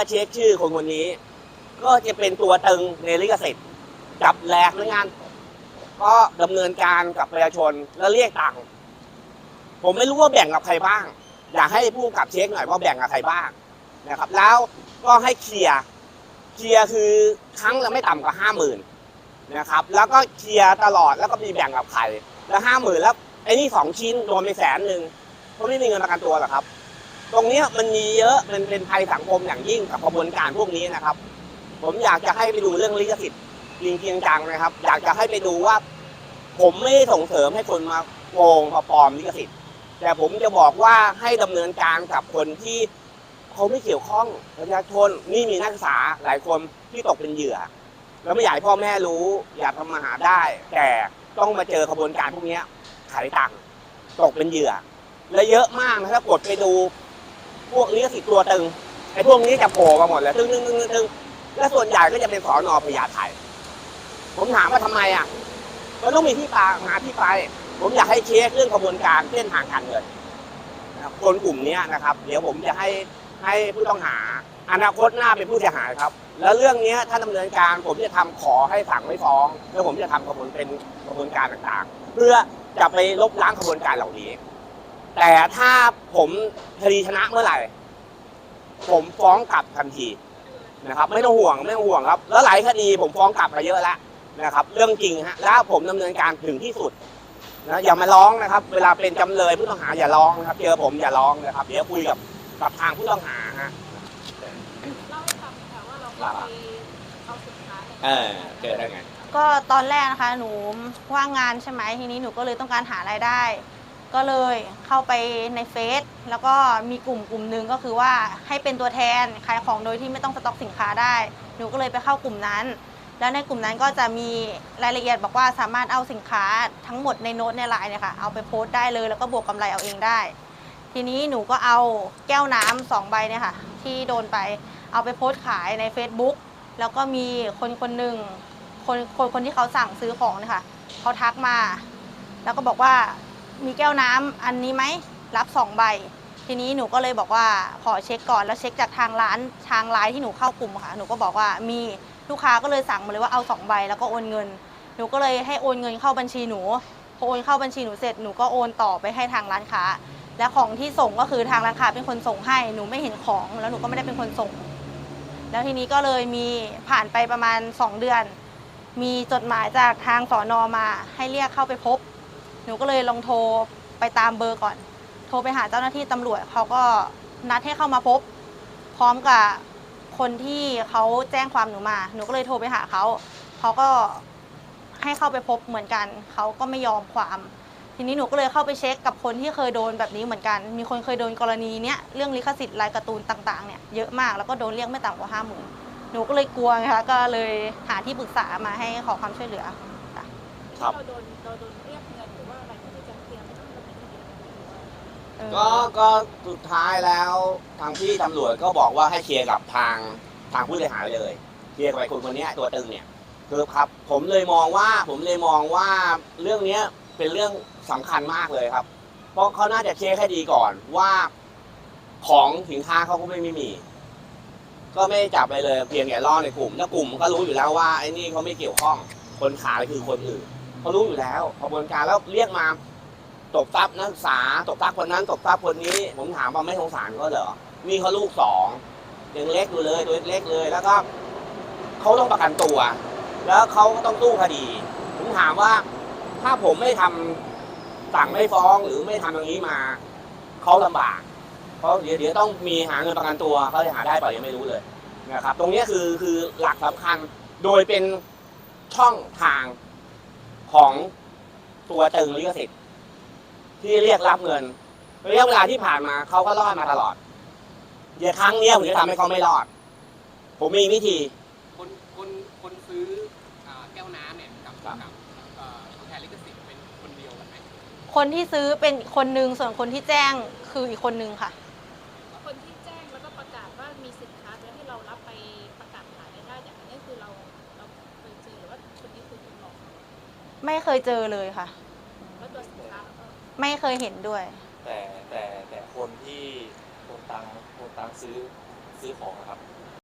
ก็เช็คชื่อคนคนนี้ ก็จะเป็นตัวตึงในลิขสิทธิ์จับแหลกในงาน ก็ดำเนินการกับประชาชนแล้วเรียกตังค์ผมไม่รู้ว่าแบ่งกับใครบ้าง อยากให้ผู้กับเช็คหน่อยว่าแบ่งกับใครบ้างนะครับ แล้วก็ให้เคลียร์เคลียร์คือครั้งละไม่ต่ำกว่าห้าหมื่นนะครับ แล้วก็เคลียร์ตลอดแล้วก็มีแบ่งกับใครแล้วห้าหมื่นแล้วไอ้นี่สองชิ้นรวมไปแสนหนึ่งเขาไม่มีเงินประกันตัวหรอครับ ตรงนี้มันมีเยอะมันเป็นภัยสังคมอย่างยิ่งกับกระบวนการพวกนี้นะครับ ผมอยากจะให้ไปดูเรื่องลิขสิทธิ์จริงจริงจังนะครับ อยากจะให้ไปดูว่า ผมไม่ได้ส่งเสริมให้คนมาโกงมาปลอมลิขสิทธิ์ แต่ผมจะบอกว่าให้ดำเนินการกับคนที่เขาไม่เกี่ยวข้องประชาชนนี่มีนักศึกษาหลายคนที่ตกเป็นเหยื่อ แล้วไม่อยากให้พ่อแม่รู้อยากทำมาหาได้ แต่ต้องมาเจอขบวนการพวกนี้ขายตังค์ตกเป็นเหยื่อ และเยอะมากนะถ้ากดไปดู พวกลิขสิทธิ์ตัวตึงไอ้พวกนี้จะโผล่มาหมดเลยตึงตึงตึงตึงตึงและส่วนใหญ่ก็จะเป็นสอนอพญาไทผมถามว่าทำไมอะมันต้องมีที่ปาหาที่ไป ผมอยากให้เช็คเรื่องกระบวนการเส้นทางการเงินคนกลุ่มนี้นะครับ เดี๋ยวผมจะให้ให้ผู้ต้องหา อนาคตหน้าเป็นผู้เสียหายครับ แล้วเรื่องนี้ถ้าดำเนินการผมจะทำขอให้สั่งไม่ฟ้อง แล้วผมจะทำกระบวนเป็นกระบวนการต่างๆ เพื่อจะไปลบล้างกระบวนการเหล่านี้ แต่ถ้าผมคดีชนะเมื่อไหร่ ผมฟ้องกลับทันทีนะครับ ไม่ต้องห่วงไม่ต้องห่วงครับ แล้วหลายคดีผมฟ้องกลับมาเยอะแล้วนะครับ เรื่องจริงฮะแล้วผมดำเนินการถึงที่สุดนะอย่ามาร้องนะครับ เวลาเป็นจำเลยผู้ต้องหาอย่าร้องนะครับเจอผมอย่าร้องนะครับ เดี๋ยวคุยกับกับทางผู้ต้องหาฮะเล่าให้ฟังค่ะว่าเราก็ไปเอาสินค้าเนี่ยเออเจอได้ไงก็ตอนแรกนะคะหนูว่างงานใช่ไหมทีนี้หนูก็เลยต้องการหารายได้ ก็เลยเข้าไปในเฟซแล้วก็มีกลุ่มกลุ่มหนึ่งก็คือว่าให้เป็นตัวแทนขายของโดยที่ไม่ต้องสต็อกสินค้าได้ หนูก็เลยไปเข้ากลุ่มนั้น แล้วในกลุ่มนั้นก็จะมีรายละเอียดบอกว่าสามารถเอาสินค้าทั้งหมดในโน้ตในไลน์เนี่ยค่ะเอาไปโพสต์ได้เลยแล้วก็บวกกำไรเอาเองได้ ทีนี้หนูก็เอาแก้วน้ำสองใบเนี่ยค่ะที่โดนไปเอาไปโพสต์ขายใน Facebook แล้วก็มีคนคนหนึ่งคนคนคนที่เขาสั่งซื้อของเนี่ยค่ะเขาทักมา แล้วก็บอกว่า มีแก้วน้ำอันนี้ไหมรับสองใบ ทีนี้หนูก็เลยบอกว่าขอเช็คก่อนแล้วเช็คจากทางร้านทางไลน์ที่หนูเข้ากลุ่มค่ะหนูก็บอกว่ามีลูกค้าก็เลยสั่งมาเลยว่าเอาสองใบแล้วก็โอนเงิน หนูก็เลยให้โอนเงินเข้าบัญชีหนูพอโอนเข้าบัญชีหนูเสร็จหนูก็โอนต่อไปให้ทางร้านค้า และของที่ส่งก็คือทางร้านค้าเป็นคนส่งให้หนูไม่เห็นของ แล้วหนูก็ไม่ได้เป็นคนส่ง แล้วทีนี้ก็เลยมีผ่านไปประมาณ 2 เดือน มีจดหมายจากทางสอนอมาให้เรียกเข้าไปพบ หนูก็เลยลองโทรไปตามเบอร์ก่อน โทรไปหาเจ้าหน้าที่ตำรวจเขาก็นัดให้เข้ามาพบ พร้อมกับคนที่เขาแจ้งความหนูมา หนูก็เลยโทรไปหาเขาเขาก็ให้เข้าไปพบเหมือนกัน เขาก็ไม่ยอมความ ทีนี้หนูก็เลยเข้าไปเช็คกับคนที่เคยโดนแบบนี้เหมือนกัน มีคนเคยโดนกรณีเนี้ยเรื่องลิขสิทธิ์ลายการ์ตูนต่างๆเนี่ยเยอะมากแล้วก็โดนเรียกไม่ต่ำกว่าห้าหมื่นหนูก็เลยกลัวไงคะก็เลยหาที่ปรึกษามาให้ขอความช่วยเหลือครับ เราโดนเราโดนเรียกเงิน เออ ก็ก็สุดท้ายแล้วทางพี่ตำรวจก็บอกว่าให้เคลียร์กับทางทางผู้เสียหายเลย เคลียร์กับไอ้คนคนเนี้ยตัวตึงเนี่ยคือครับ ผมเลยมองว่าผมเลยมองว่าเรื่องเนี้ยเป็นเรื่องสำคัญมากเลยครับ เพราะเขาน่าจะเช็คให้ดีก่อนว่าของสินค้าเขาก็ไม่ไม่มี ก็ไม่จับไปเลยเพียงแค่ล่อในกลุ่มแล้วกลุ่มก็รู้อยู่แล้วว่าไอ้นี่เขาไม่เกี่ยวข้องคนขายคือคนอื่นเขารู้อยู่แล้วกระบวนการแล้วเรียกมา ตบทรัพย์นักศึกษาตบทรัพย์คนนั้นตบทรัพย์คนนี้ ผมถามว่าไม่สงสารก็เหรอมีเขาลูกสองยังเล็กอยู่เลยตัวเล็กเลยแล้วก็เขาต้องประกันตัว แล้วเขาก็ต้องสู้คดี ผมถามว่าถ้าผมไม่ทำสั่งไม่ฟ้องหรือไม่ทำอย่างนี้มาเขาลำบากเพราะเดี๋ยวเดี๋ยวต้องมีหาเงินประกันตัวเขาจะหาได้เปล่ายังไม่รู้เลยนะครับ ตรงนี้คือคือหลักสำคัญโดยเป็นช่องทางของตัวตึงลิขสิทธิ์ ที่เรียกรับเงินระยะเวลาที่ผ่านมาเขาก็รอดมาตลอดเดี๋ยวครั้งเนี้ยผมจะทำให้เขาไม่รอด ผมมีวิธี คนคนคนซื้ออ่าแก้วน้ำเนี่ยกับครับกับเอ่อตัวแทนลิขสิทธิ์เป็นคนเดียวกันไหมคนที่ซื้อเป็นคนหนึ่งส่วนคนที่แจ้งคืออีกคนนึงค่ะ คนที่แจ้งแล้วก็ประกาศว่ามีสินค้าแล้วที่เรารับไปประกาศขายได้อย่างนี้คือเราเราเคยเจอหรือว่าคนนี้คือคนหลอกเราไม่เคยเจอเลยค่ะ แล้วตัวสินค้าเราก็ ไม่เคยเห็นด้วย แต่แต่แต่คนที่คนตังคนตังซื้อซื้อของนะครับ